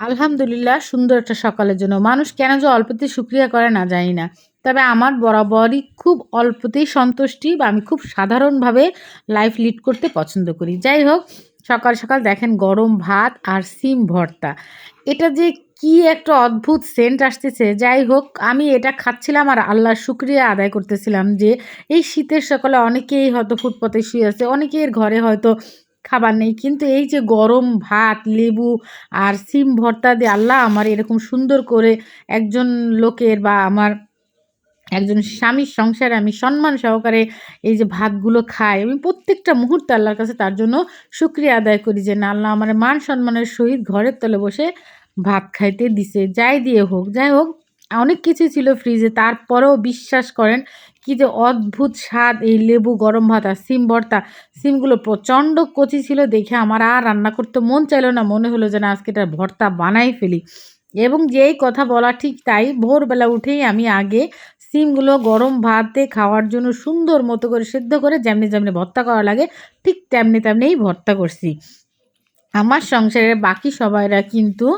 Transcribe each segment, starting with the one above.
আলহামদুলিল্লাহ, সুন্দর একটা সকালের জন্য। মানুষ কেন যে অল্পতে শুক্রিয়া করে না, জানি না। তবে আমার বরাবরই খুব অল্পতেই সন্তুষ্টি বা আমি খুব সাধারণভাবে লাইফ লিড করতে পছন্দ করি। যাই হোক, সকাল সকাল দেখেন গরম ভাত আর সিম ভর্তা। এটা যে কি একটা অদ্ভুত সেন্ট আসতেছে। যাই হোক, আমি এটা খাচ্ছিলাম আর আল্লাহর শুক্রিয়া আদায় করতেছিলাম যে, এই শীতের সকালে অনেকেই হয়তো ফুটপথে শুয়ে আছে অনেকের ঘরে হয়তো খাবার নেই। কিন্তু এই যে গরম ভাত, লেবু আর সিম ভর্তা দিয়ে আল্লাহ আমার এরকম সুন্দর করে একজন লোকের বা আমার একজন স্বামীর সংসারে আমি সম্মান সহকারে এই যে ভাতগুলো খাই। আমি প্রত্যেকটা মুহূর্তে আল্লাহর কাছে তার জন্য শুক্রিয়া আদায় করি যে না, আল্লাহ আমার মান সম্মানের সহিত ঘরের তলে বসে ভাত খাইতে দিছে। যাই দিয়ে হোক, যাই হোক অনেক কিছু ছিল ফ্রিজে তারপরেও বিশ্বাস করেন, কি যে অদ্ভুত স্বাদ এই লেবু গরম ভাত আর সিম ভর্তা। সিমগুলো প্রচণ্ড কচি ছিল দেখে আমার আর রান্না করতে মন চাইলো না। মনে হলো যে না আজকে এটা ভর্তা বানাই ফেলি। এবং যেই কথা বলা ঠিক তাই ভোরবেলা উঠেই আমি আগে সিমগুলো গরম ভাতে খাওয়ার জন্য সুন্দর মতো করে সেদ্ধ করে যেমনি যেমনি ভর্তা করা লাগে, ঠিক তেমনি তেমনিই ভর্তা করছি। আমার সংসারের বাকি সবাইরা কিন্তু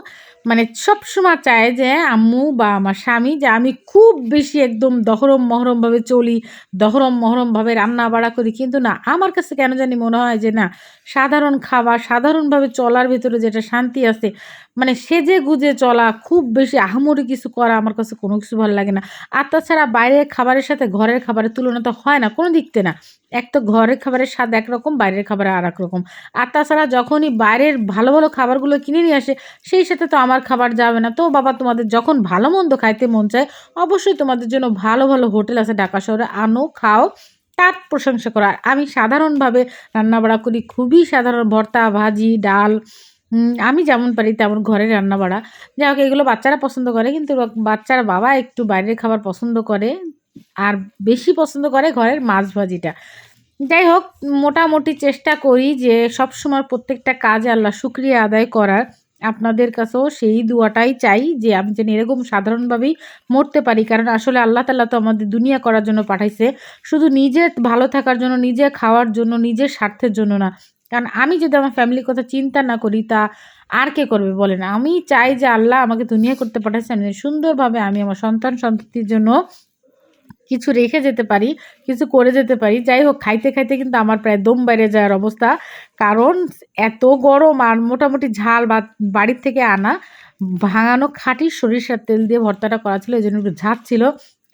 মানে সবসময় চায় যে আম্মু বা আমার স্বামী যে আমি খুব বেশি একদম দহরম মহরমভাবে চলি, দহরম মহরমভাবে রান্না বাড়া করি। কিন্তু না, আমার কাছে কেন জানি মনে হয় যে না, সাধারণ খাবার সাধারণভাবে চলার ভিতরে যেটা শান্তি আছে মানে সেজে গুজে চলা, খুব বেশি আহামরি কিছু করা আমার কাছে কোনো কিছু ভালো লাগে না। আর তাছাড়া বাইরের খাবারের সাথে ঘরের খাবারের তুলনা তো হয় না, কোনো দিকতে না। এক তো ঘরের খাবারের স্বাদ একরকম, বাইরের খাবারে আর এক রকম। আর তাছাড়া যখনই বাইরের ভালো ভালো খাবারগুলো কিনে নিয়ে আসে, সেই সাথে তো আমার খাবার যাবে না। তো বাবা, তোমাদের যখন ভালো মন্দ খাইতে মন চায়, অবশ্যই তোমাদের জন্য ভালো ভালো হোটেল আছে ঢাকা শহরে। আনো, খাও, তার প্রশংসা করা। আমি সাধারণভাবে রান্নাবাড়া করি, খুবই সাধারণ ভর্তা, ভাজি, ডাল আমি যেমন পারি তেমন ঘরে রান্না বাড়া যাই হোক, এগুলো বাচ্চারা পছন্দ করে, কিন্তু বাচ্চার বাবা একটু বাইরের খাবার পছন্দ করে, আর বেশি পছন্দ করে ঘরের মাছ ভাজিটা। যাই হোক, মোটামুটি চেষ্টা করি যে সব সময় প্রত্যেকটা কাজে আল্লাহ শুক্রিয়া আদায় করার। আপনাদের কাছেও সেই দুয়াটাই চাই যে আমি যেন এরকম সাধারণভাবেই মরতে পারি। কারণ আসলে আল্লাহ তাল্লাহ তো আমাদের দুনিয়া করার জন্য পাঠাইছে। শুধু নিজের ভালো থাকার জন্য, নিজে খাওয়ার জন্য, নিজের স্বার্থের জন্য না। কারণ আমি যদি আমার ফ্যামিলির কথা চিন্তা না করি, তা আর কে করবে বলেন? আমি চাই যে আল্লাহ আমাকে দুনিয়া করতে পাঠাচ্ছে আমি সুন্দরভাবে আমি আমার সন্তান সন্ততির জন্য কিছু রেখে যেতে পারি, কিছু করে যেতে পারি। যাই হোক, খাইতে খাইতে কিন্তু আমার প্রায় দম বেড়ে যাওয়ার অবস্থা। কারণ এত গরম আর মোটামুটি ঝাল বা বাড়ির থেকে আনা, ভাঙানো খাঁটি সরিষার তেল দিয়ে ভর্তাটা করা ছিল এই জন্য একটু ঝাঁজ ছিল।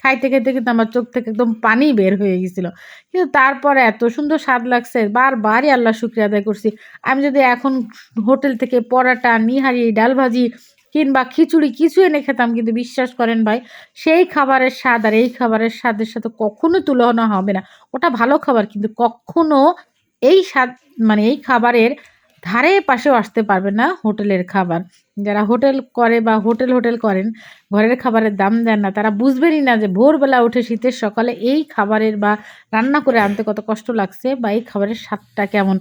খাইতে খাইতে কিন্তু আমার চোখ থেকে একদম পানি বের হয়ে গেছিল কিন্তু তারপরে এত সুন্দর স্বাদ লাগছে, বারবারই আল্লাহ শুক্রিয়া আদায় করছি। আমি যদি এখন হোটেল থেকে পরাটা, নিহারি, ডাল ভাজি কিংবা খিচুড়ি কিছু এনে খেতাম, কিন্তু বিশ্বাস করেন ভাই, সেই খাবারের স্বাদ আর এই খাবারের স্বাদের সাথে কখনো তুলনা হবে না। ওটা ভালো খাবার, কিন্তু কখনো এই স্বাদ মানে এই খাবারের ধারে পাশেও আসতে পারবে না হোটেলের খাবার। যারা হোটেল করে বা হোটেল হোটেল করেন, ঘরের খাবারের দাম দেন না, তারা বুঝবেনই না যে ভোরবেলা উঠে শীতের সকালে এই খাবারের বা রান্না করে আনতে কত কষ্ট লাগছে বা এই খাবারের স্বাদটা কেমন।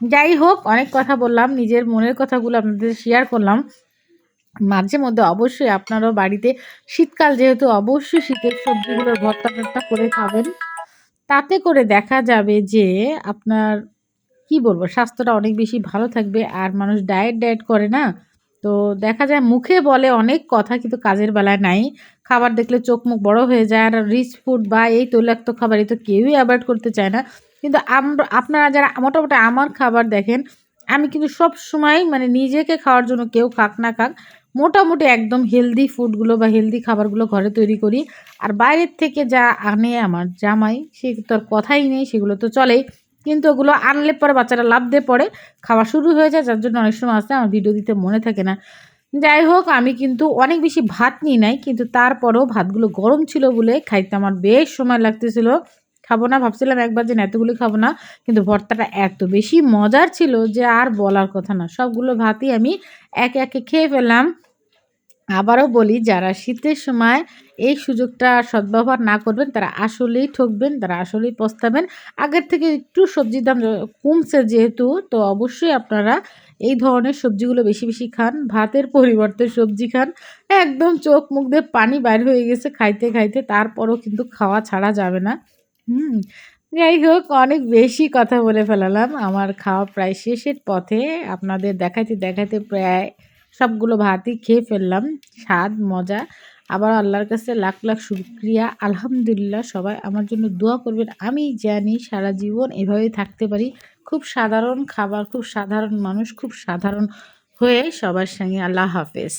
যাই হোক, অনেক কথা বললাম, নিজের মনের কথাগুলো আপনাদের শেয়ার করলাম। মাঝে মধ্যে অবশ্যই আপনারাও বাড়িতে শীতকাল যেহেতু অবশ্যই শীতের সবজিগুলোর ভর্তা ভর্তা করে খাবেন। তাতে করে দেখা যাবে যে আপনার, কি বলব, স্বাস্থ্যটা অনেক বেশি ভালো থাকবে আর মানুষ ডায়েট ডায়েট করে না। তো দেখা যায় মুখে বলে অনেক কথা কিন্তু কাজের বেলায় নাই। খাবার দেখলে চোখ মুখ বড় হয়ে যায় আর রিচ ফুড বা এই তৈলাক্ত খাবার এই তো কেউই অ্যাভয়েড করতে চায় না। কিন্তু আপনারা যারা মোটামুটি আমার খাবার দেখেন আমি কিন্তু সব সময় মানে নিজেকে খাওয়ার জন্য কেউ খাক না খাক মোটামুটি একদম হেলদি ফুডগুলো বা হেলদি খাবারগুলো ঘরে তৈরি করি। আর বাইরের থেকে যা আনে আমার জামাই, সে তো আর কথাই নেই, সেগুলো তো চলেই। কিন্তু ওগুলো আনলে পরে বাচ্চারা লাভ দিয়ে পড়ে, খাওয়া শুরু হয়ে যায়, যার জন্য অনেক সময় আসতে আমার ভিডিও দিতে মনে থাকে না। যাই হোক, আমি কিন্তু অনেক বেশি ভাত নিই নাই, কিন্তু তারপরেও ভাতগুলো গরম ছিল বলে খাইতে আমার বেশ সময় লাগতেছিল। খাব না, ভাবছিলাম একবার যে এতগুলো খাব না, কিন্তু ভর্তাটা এত বেশি মজার ছিল যে আর বলার কথা না। সবগুলো ভাতই আমি একে একে খেয়ে ফেললাম। আবারও বলি, যারা শীতের সময় এই সুযোগটা সদ্ব্যবহার না করবেন, তারা আসলেই ঠকবেন, তারা আসলেই পস্তাবেন। আগের থেকে একটু সবজির দাম কমছে যেহেতু, তো অবশ্যই আপনারা এই ধরনের সবজিগুলো বেশি বেশি খান, ভাতের পরিবর্তে সবজি খান। একদম চোখ মুখ দিয়ে পানি বাইর হয়ে গেছে খাইতে খাইতে, তারপরও কিন্তু খাওয়া ছাড়া যাবে না। হুম যাই হোক অনেক বেশি কথা বলে ফেলালাম। আমার খাওয়া প্রায় শেষের পথে আপনাদের দেখাইতে দেখাইতে প্রায় সবগুলো ভাতই খেয়ে ফেললাম। স্বাদ, মজা। আবার আল্লাহর কাছে লাখ লাখ শুক্রিয়া। আলহামদুলিল্লাহ, সবাই আমার জন্য দোয়া করবেন। আমি জানি সারা জীবন এভাবেই থাকতে পারি। খুব সাধারণ খাবার, খুব সাধারণ মানুষ, খুব সাধারণ হয়ে সবার সঙ্গে আল্লাহ হাফেজ।